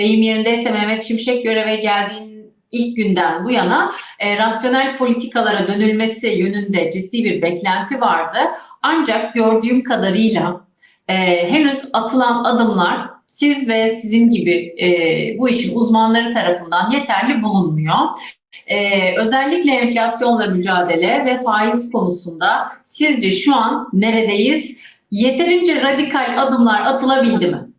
deyim yerindeyse Mehmet Şimşek göreve geldiğin ilk günden bu yana e, rasyonel politikalara dönülmesi yönünde ciddi bir beklenti vardı. Ancak gördüğüm kadarıyla e, henüz atılan adımlar siz ve sizin gibi e, bu işin uzmanları tarafından yeterli bulunmuyor. E, özellikle enflasyonla mücadele ve faiz konusunda sizce şu an neredeyiz? Yeterince radikal adımlar atılabildi mi?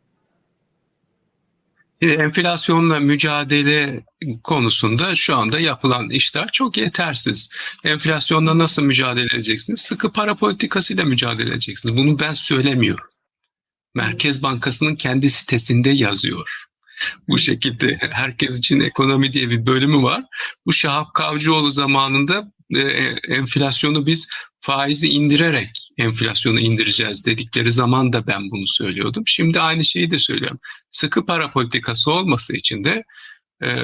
E, Enflasyonla mücadele konusunda şu anda yapılan işler çok yetersiz. Enflasyonla nasıl mücadele edeceksiniz? Sıkı para politikasıyla mücadele edeceksiniz. Bunu ben söylemiyorum. Merkez Bankası'nın kendi sitesinde yazıyor. Bu şekilde herkes için ekonomi diye bir bölümü var. Bu Şahap Kavcıoğlu zamanında e, enflasyonu biz faizi indirerek enflasyonu indireceğiz dedikleri zaman da ben bunu söylüyordum. Şimdi aynı şeyi de söylüyorum. Sıkı para politikası olması için de e,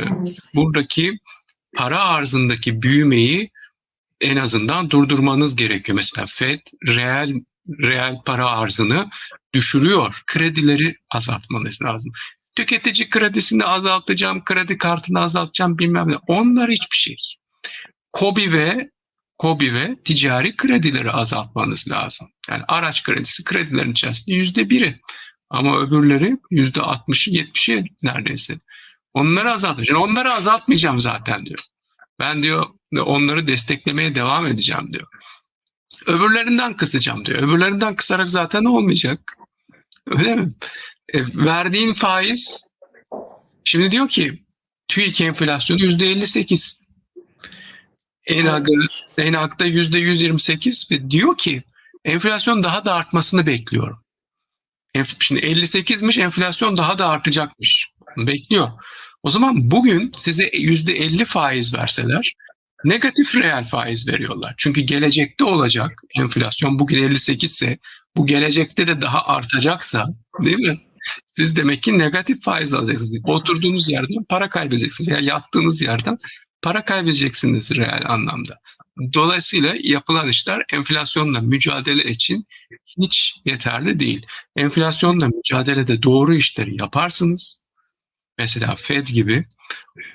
buradaki para arzındaki büyümeyi en azından durdurmanız gerekiyor. Mesela FED reel reel para arzını düşürüyor. Kredileri azaltmanız lazım. Tüketici kredisini azaltacağım, kredi kartını azaltacağım bilmem ne. Onlar hiçbir şey. KOBİ ve KOBİ ve ticari kredileri azaltmanız lazım. Yani araç kredisi kredilerin içerisinde yüzde biri. Ama öbürleri yüzde altmışı yetmişi neredeyse. Onları azaltacağım. Onları azaltmayacağım zaten diyor. Ben diyor onları desteklemeye devam edeceğim diyor. Öbürlerinden kısacağım diyor. Öbürlerinden kısarak zaten olmayacak. Öyle mi? E, verdiğin faiz şimdi diyor ki TÜİK enflasyonu yüzde 58. ENAG'ı, ENAG'da yüzde 128 ve diyor ki enflasyon daha da artmasını bekliyorum. Şimdi 58'miş enflasyon daha da artacakmış. Bekliyor. O zaman bugün size yüzde 50 faiz verseler negatif reel faiz veriyorlar. Çünkü gelecekte olacak enflasyon bugün 58 ise bu gelecekte de daha artacaksa değil mi? Siz demek ki negatif faiz alacaksınız. Oturduğunuz yerden para kaybedeceksiniz veya yattığınız yerden para kaybedeceksiniz reel anlamda. Dolayısıyla yapılan işler enflasyonla mücadele için hiç yeterli değil. Enflasyonla mücadelede doğru işleri yaparsınız. Mesela Fed gibi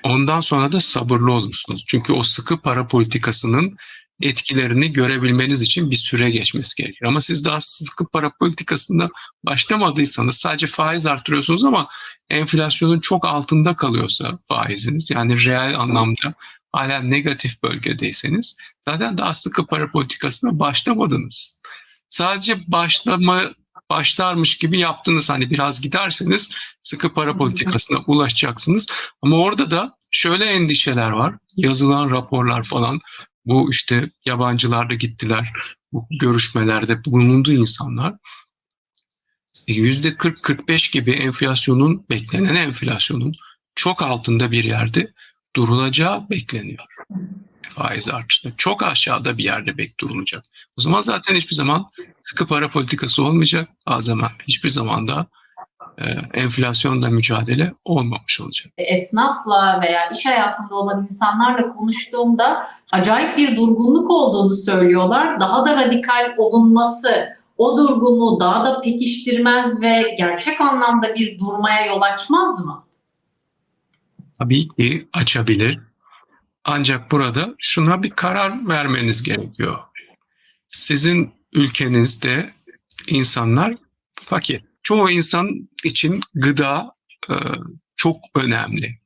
ondan sonra da sabırlı olursunuz. Çünkü o sıkı para politikasının etkilerini görebilmeniz için bir süre geçmesi gerekir. Ama siz daha sıkı para politikasında başlamadıysanız sadece faiz artırıyorsunuz ama enflasyonun çok altında kalıyorsa faiziniz yani reel anlamda hala negatif bölgedeyseniz zaten daha sıkı para politikasına başlamadınız. Sadece başlama başlarmış gibi yaptınız hani biraz giderseniz sıkı para politikasına ulaşacaksınız. Ama orada da şöyle endişeler var. Yazılan raporlar falan bu işte yabancılar da gittiler bu görüşmelerde bulundu insanlar. Yüzde 40-45 gibi enflasyonun beklenen enflasyonun çok altında bir yerde durulacağı bekleniyor. Faiz artışında çok aşağıda bir yerde bek durulacak. O zaman zaten hiçbir zaman sıkı para politikası olmayacak. O zaman hiçbir zaman da e, enflasyonla mücadele olmamış olacak. esnafla veya iş hayatında olan insanlarla konuştuğumda acayip bir durgunluk olduğunu söylüyorlar. Daha da radikal olunması o durgunluğu daha da pekiştirmez ve gerçek anlamda bir durmaya yol açmaz mı? Tabii ki açabilir. Ancak burada şuna bir karar vermeniz gerekiyor. Sizin ülkenizde insanlar fakir. Çoğu insan için gıda e, çok önemli.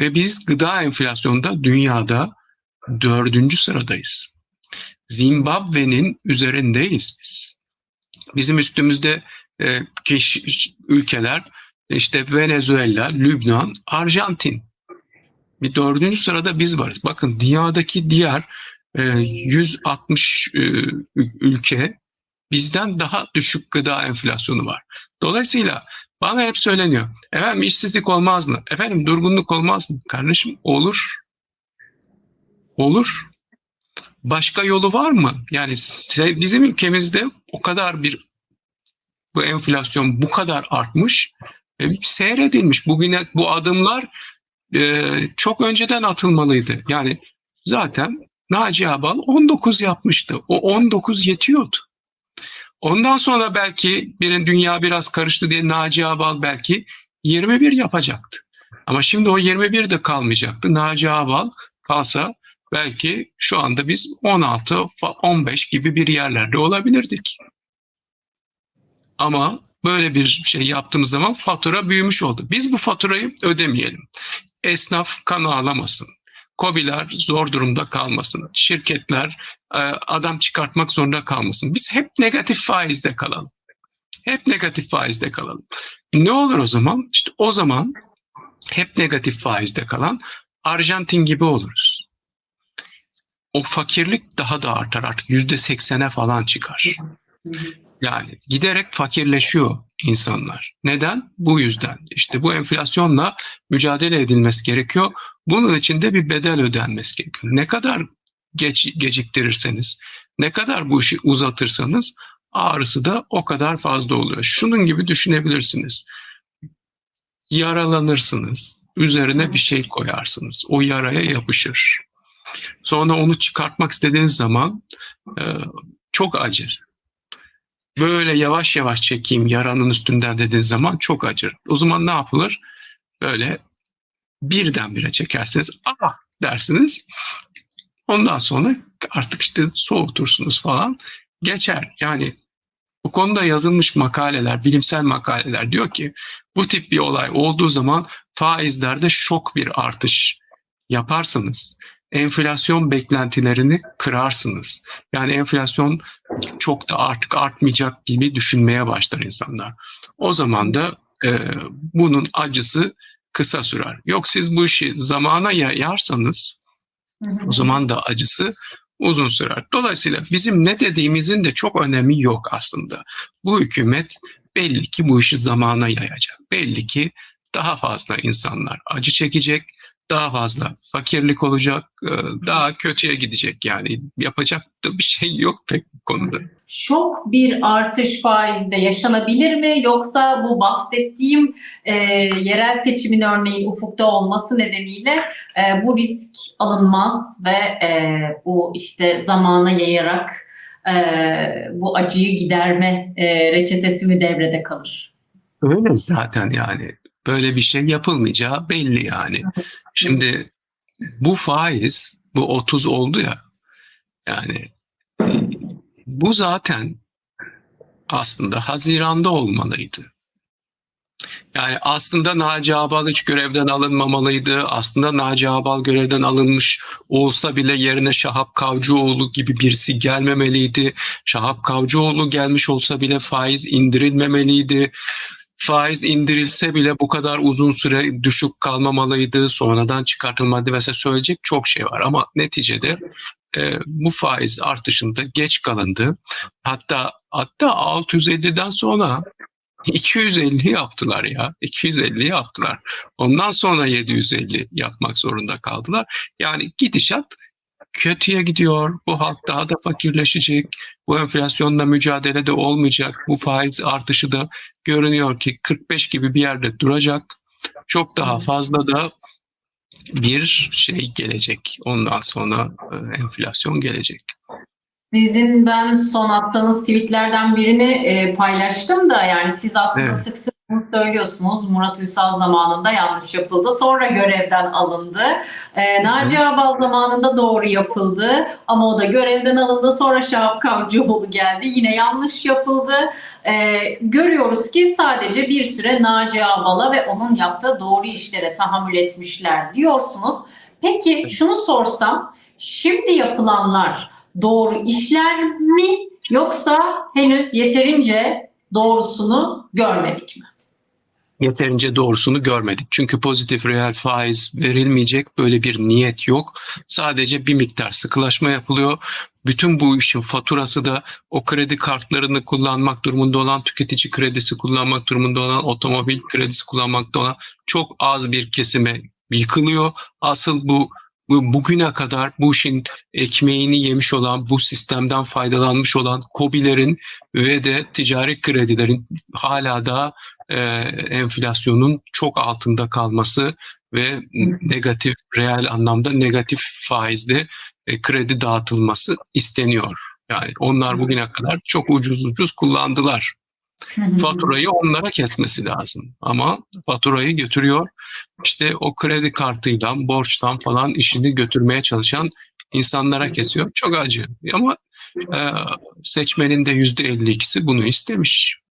Ve biz gıda enflasyonda dünyada dördüncü sıradayız. Zimbabwe'nin üzerindeyiz biz. Bizim üstümüzde e, ülkeler işte Venezuela, Lübnan, Arjantin. Bir dördüncü sırada biz varız. Bakın dünyadaki diğer e, 160 e, ül- ülke bizden daha düşük gıda enflasyonu var. Dolayısıyla bana hep söyleniyor. Efendim işsizlik olmaz mı? Efendim durgunluk olmaz mı? Kardeşim olur. Olur. Başka yolu var mı? Yani bizim ülkemizde o kadar bir bu enflasyon bu kadar artmış e, seyredilmiş. Bugüne bu adımlar e, çok önceden atılmalıydı. Yani zaten Naci Abal 19 yapmıştı. O 19 yetiyordu. Ondan sonra belki bir dünya biraz karıştı diye Naci Abal belki 21 yapacaktı. Ama şimdi o 21 de kalmayacaktı. Naci Ağbal kalsa belki şu anda biz 16, 15 gibi bir yerlerde olabilirdik. Ama böyle bir şey yaptığımız zaman fatura büyümüş oldu. Biz bu faturayı ödemeyelim. Esnaf kan ağlamasın. Kobiler zor durumda kalmasın. Şirketler e, adam çıkartmak zorunda kalmasın. Biz hep negatif faizde kalalım. Hep negatif faizde kalalım. Ne olur o zaman? İşte o zaman hep negatif faizde kalan Arjantin gibi oluruz. O fakirlik daha da artar artık yüzde seksene falan çıkar. Yani giderek fakirleşiyor insanlar. Neden? Bu yüzden. İşte bu enflasyonla mücadele edilmesi gerekiyor. Bunun için de bir bedel ödenmesi gerekiyor. Ne kadar geç, geciktirirseniz, ne kadar bu işi uzatırsanız ağrısı da o kadar fazla oluyor. Şunun gibi düşünebilirsiniz. Yaralanırsınız, üzerine bir şey koyarsınız. O yaraya yapışır. Sonra onu çıkartmak istediğiniz zaman çok acır. Böyle yavaş yavaş çekeyim yaranın üstünden dediğiniz zaman çok acır. O zaman ne yapılır? Böyle birdenbire çekersiniz. Ah dersiniz. Ondan sonra artık işte soğutursunuz falan. Geçer. Yani bu konuda yazılmış makaleler, bilimsel makaleler diyor ki bu tip bir olay olduğu zaman faizlerde şok bir artış yaparsınız. Enflasyon beklentilerini kırarsınız. Yani enflasyon çok da artık artmayacak gibi düşünmeye başlar insanlar. O zaman da e, bunun acısı kısa sürer. Yok siz bu işi zamana yayarsanız o zaman da acısı uzun sürer. Dolayısıyla bizim ne dediğimizin de çok önemi yok aslında. Bu hükümet belli ki bu işi zamana yayacak. Belli ki daha fazla insanlar acı çekecek, daha fazla fakirlik olacak, daha kötüye gidecek yani. Yapacak da bir şey yok pek bu konuda. Şok bir artış faizde yaşanabilir mi? Yoksa bu bahsettiğim e, yerel seçimin örneğin ufukta olması nedeniyle e, bu risk alınmaz ve e, bu işte zamana yayarak e, bu acıyı giderme e, reçetesi mi devrede kalır? Öyle zaten yani. Böyle bir şey yapılmayacağı belli yani. Şimdi bu faiz, bu 30 oldu ya, yani bu zaten aslında Haziran'da olmalıydı. Yani aslında Naci Abal hiç görevden alınmamalıydı. Aslında Naci Abal görevden alınmış olsa bile yerine Şahap Kavcıoğlu gibi birisi gelmemeliydi. Şahap Kavcıoğlu gelmiş olsa bile faiz indirilmemeliydi faiz indirilse bile bu kadar uzun süre düşük kalmamalıydı, sonradan çıkartılmadı vesaire söyleyecek çok şey var. Ama neticede e, bu faiz artışında geç kalındı. Hatta hatta 650'den sonra 250 yaptılar ya. 250 yaptılar. Ondan sonra 750 yapmak zorunda kaldılar. Yani gidişat kötüye gidiyor. Bu halk daha da fakirleşecek. Bu enflasyonla mücadelede olmayacak. Bu faiz artışı da görünüyor ki 45 gibi bir yerde duracak. Çok daha fazla da bir şey gelecek. Ondan sonra e, enflasyon gelecek. Sizin ben son attığınız tweetlerden birini e, paylaştım da yani siz aslında Evet. sık sık söylüyorsunuz. Murat Ünsal zamanında yanlış yapıldı. Sonra görevden alındı. E, Naci Ağbal zamanında doğru yapıldı. Ama o da görevden alındı. Sonra Şahap Kavcıoğlu geldi. Yine yanlış yapıldı. E, görüyoruz ki sadece bir süre Naci Ağbal'a ve onun yaptığı doğru işlere tahammül etmişler diyorsunuz. Peki şunu sorsam. Şimdi yapılanlar doğru işler mi yoksa henüz yeterince doğrusunu görmedik mi? Yeterince doğrusunu görmedik. Çünkü pozitif reel faiz verilmeyecek böyle bir niyet yok. Sadece bir miktar sıkılaşma yapılıyor. Bütün bu işin faturası da o kredi kartlarını kullanmak durumunda olan, tüketici kredisi kullanmak durumunda olan, otomobil kredisi kullanmakta olan çok az bir kesime yıkılıyor. Asıl bu bugüne kadar bu işin ekmeğini yemiş olan, bu sistemden faydalanmış olan KOBİ'lerin ve de ticari kredilerin hala da e, enflasyonun çok altında kalması ve negatif, reel anlamda negatif faizli e, kredi dağıtılması isteniyor. Yani onlar bugüne kadar çok ucuz ucuz kullandılar. Faturayı onlara kesmesi lazım. Ama faturayı götürüyor. İşte o kredi kartıyla, borçtan falan işini götürmeye çalışan insanlara kesiyor. Çok acı. Ama e, seçmenin de %52'si bunu istemiş.